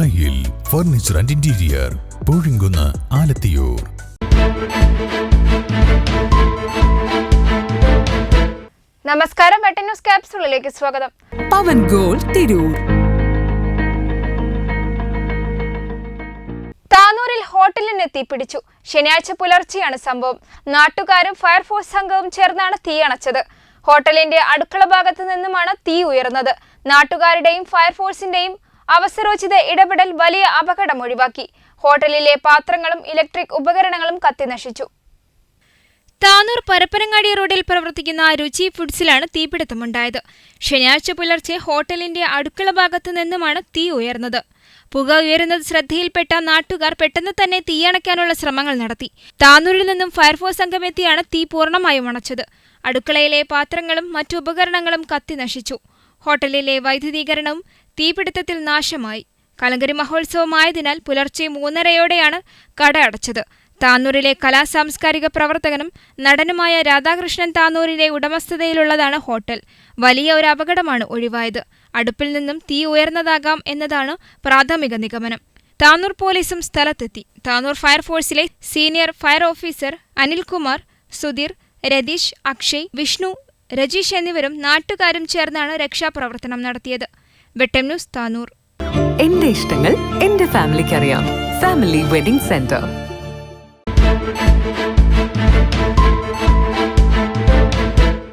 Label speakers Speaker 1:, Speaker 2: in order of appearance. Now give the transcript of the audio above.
Speaker 1: ദായിൽ furniture and interior Poozhikkunnu Alathiyur.
Speaker 2: നമസ്കാരം Vettan news ക്യാപ്സൂളിലേക്ക് സ്വാഗതം.
Speaker 3: പവൻ ഗോൾ തിരൂർ.
Speaker 2: താനൂരിൽ ഹോട്ടലിന് തീപിടിച്ചു ശനിയാഴ്ച പുലർച്ചെയാണ് സംഭവം. നാട്ടുകാരും ഫയർഫോഴ്സ് സംഘവും ചേർന്നാണ് തീയണച്ചത് ഹോട്ടലിന്റെ അടുക്കള ഭാഗത്തു നിന്നുമാണ് തീ ഉയർന്നത്. നാട്ടുകാരുടെയും ഫയർഫോഴ്സിന്റെയും അവസരോചിത ഇടപെടൽ വലിയ അപകടം ഒഴിവാക്കി. ഹോട്ടലിലെ പാത്രങ്ങളും ഇലക്ട്രിക് ഉപകരണങ്ങളും കത്തിനശിച്ചു താനൂർ പരപ്പനങ്ങാടി റോഡിൽ പ്രവർത്തിക്കുന്ന രുചി ഫുഡ്സിലാണ് തീപിടുത്തമുണ്ടായത്. ശനിയാഴ്ച പുലർച്ചെ ഹോട്ടലിന്റെ അടുക്കള ഭാഗത്തു നിന്നുമാണ് തീ ഉയർന്നത്. പുക ഉയരുന്നത് ശ്രദ്ധയിൽപ്പെട്ട നാട്ടുകാർ പെട്ടെന്ന് തന്നെ തീയണയ്ക്കാനുള്ള ശ്രമങ്ങൾ നടത്തി. താനൂരിൽ നിന്നും ഫയർഫോഴ്സ് സംഘമെത്തിയാണ് തീ പൂർണമായും അണച്ചത്. അടുക്കളയിലെ പാത്രങ്ങളും മറ്റു ഉപകരണങ്ങളും കത്തി നശിച്ചു. ഹോട്ടലിലെ വൈദ്യുതീകരണവും തീപിടുത്തത്തിൽ നാശമായി. കലങ്കരി മഹോത്സവമായതിനാൽ പുലർച്ചെ മൂന്നരയോടെയാണ് കട അടച്ചത്. താനൂരിലെ കലാസാംസ്കാരിക പ്രവർത്തകനും നടനുമായ രാധാകൃഷ്ണൻ താന്നൂരിലെ ഉടമസ്ഥതയിലുള്ളതാണ് ഹോട്ടൽ. വലിയ ഒരു അപകടമാണ് ഒഴിവായത്. അടുപ്പിൽ നിന്നും തീ ഉയർന്നതാകാം എന്നതാണ് പ്രാഥമിക നിഗമനം. താന്നൂർ പോലീസും സ്ഥലത്തെത്തി. Tanur ഫയർഫോഴ്സിലെ senior fire officer Anilkumar Sudheer Ratheesh Akshay Vishnu Rajeesh എന്നിവരും നാട്ടുകാരും ചേർന്നാണ് രക്ഷാപ്രവർത്തനം നടത്തിയത്. വെട്ടം ന്യൂസ് താനൂർ.
Speaker 3: എന്റെ ഇഷ്ടങ്ങൾ എന്റെ ഫാമിലിക്ക് അറിയാം ഫാമിലി വെഡിംഗ് സെന്റർ.